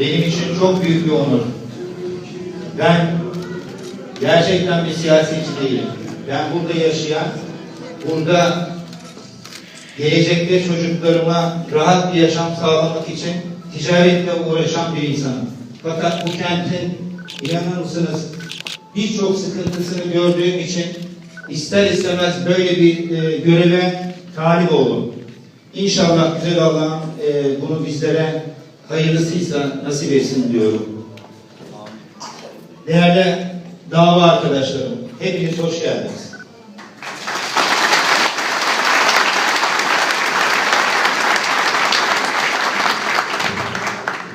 benim için çok büyük bir onur. Ben gerçekten bir siyasetçi değilim. Ben burada yaşayan, burada gelecekte çocuklarıma rahat bir yaşam sağlamak için ticaretle uğraşan bir insanım. Fakat bu kentin inanır mısınız birçok sıkıntısını gördüğüm için ister istemez böyle bir e, göreve talip oldum. İnşallah güzel Allah e, bunu bizlere hayırlısıysa nasip etsin diyorum. Değerli dava arkadaşlarım, hepiniz hoş geldiniz.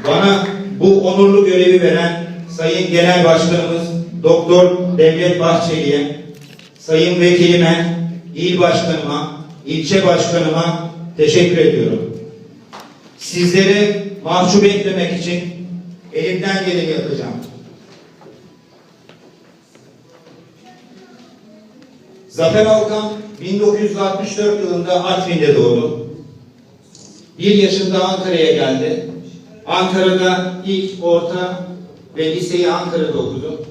Bana bu onurlu görevi veren Sayın Genel Başkanımız Doktor Devlet Bahçeli'ye, Sayın Vekilime, il başkanıma, ilçe başkanıma teşekkür ediyorum. Sizleri mahcup etmemek için elimden geleni yapacağım. Zafer Alkan 1964 yılında Artvin'de doğdu. Bir yaşında Ankara'ya geldi. Ankara'da ilk orta ve liseyi Ankara'da okudu.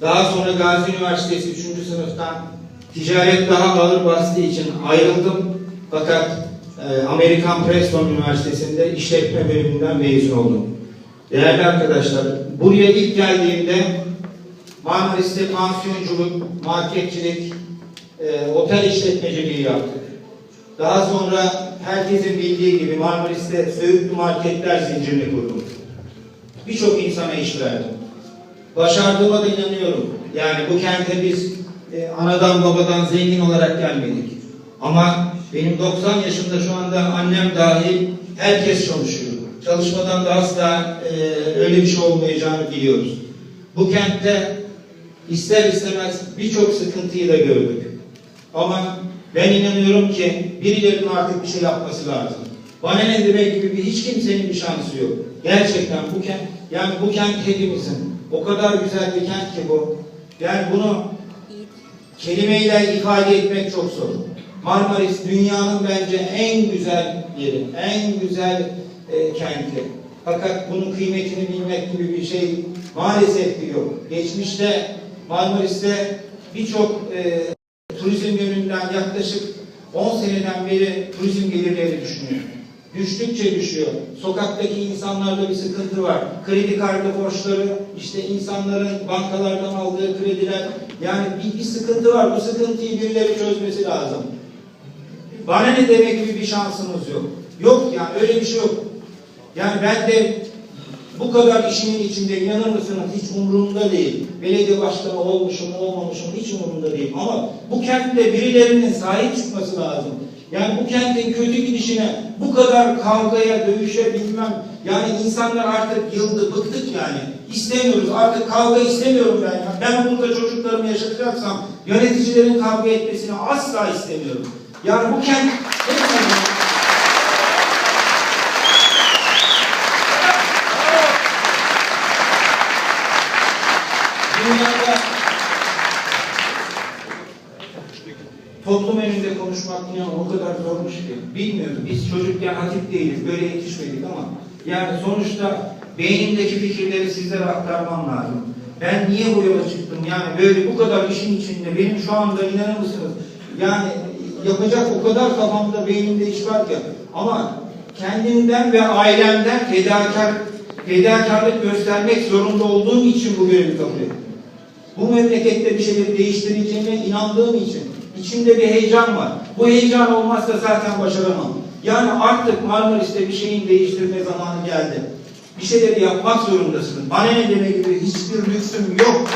Daha sonra Gazi Üniversitesi 3. sınıftan ticaret daha ağır bastığı için ayrıldım. Fakat Amerikan Preston Üniversitesi'nde işletme bölümünden mezun oldum. Değerli arkadaşlar, buraya ilk geldiğimde Marmaris'te pansiyonculuk, marketçilik, e, otel işletmeciliği yaptık. Daha sonra herkesin bildiği gibi Marmaris'te Söğütlü Marketler zincirini kurdum. Birçok insana iş verdim. Başardığıma da inanıyorum. Yani bu kente biz e, anadan babadan zengin olarak gelmedik. Ama benim 90 yaşında şu anda annem dahil herkes çalışıyor. Çalışmadan da asla e, öyle bir şey olmayacağını biliyoruz. Bu kentte ister istemez birçok sıkıntıyı da gördük. Ama ben inanıyorum ki birilerinin artık bir şey yapması lazım. Bana ne demek gibi bir hiç kimsenin bir şansı yok. Gerçekten bu kent, yani bu kent hepimizin. O kadar güzel bir kent ki bu. Yani bunu kelimeyle ifade etmek çok zor. Marmaris dünyanın bence en güzel yeri, en güzel e, kenti. Fakat bunun kıymetini bilmek gibi bir şey maalesef ki yok. Geçmişte Marmaris'te birçok e, turizm yönünden yaklaşık 10 seneden beri turizm gelirleri düşünüyor. Düştükçe düşüyor. Sokaktaki insanlarda bir sıkıntı var. Kredi kartı borçları, işte insanların bankalardan aldığı krediler. Yani bir, bir sıkıntı var. Bu sıkıntıyı birileri çözmesi lazım. Bana ne demek gibi bir şansımız yok. Yok yani öyle bir şey yok. Yani ben de bu kadar işimin içinde inanır mısınız hiç umurumda değil. Belediye başkanı olmuşum olmamışım hiç umurumda değil. Ama bu kentte birilerinin sahip çıkması lazım. Yani bu kentin kötü gidişine bu kadar kavgaya, dövüşe bilmem yani insanlar artık yıldı, bıktık yani. İstemiyoruz. Artık kavga istemiyorum ben. Ben burada çocuklarımı yaşatacaksam yöneticilerin kavga etmesini asla istemiyorum. Yani bu kent Dünyada toplum önünde konuşmak inan o kadar zormuş ki. Bilmiyorum. Biz çocukken hatip değiliz. Böyle yetişmedik ama yani sonuçta beynimdeki fikirleri sizlere aktarmam lazım. Ben niye bu yola çıktım? Yani böyle bu kadar işin içinde benim şu anda inanır mısınız? Yani yapacak o kadar kafamda beynimde iş var ki ama kendimden ve ailemden fedakar fedakarlık göstermek zorunda olduğum için bu görevi kabul. Bu memlekette bir şeyleri değiştireceğime inandığım için içimde bir heyecan var. Bu heyecan olmazsa zaten başaramam. Yani artık Marmaris'te bir şeyin değiştirme zamanı geldi. Bir şeyleri yapmak zorundasın. Bana ne demek gibi hiçbir lüksüm yok.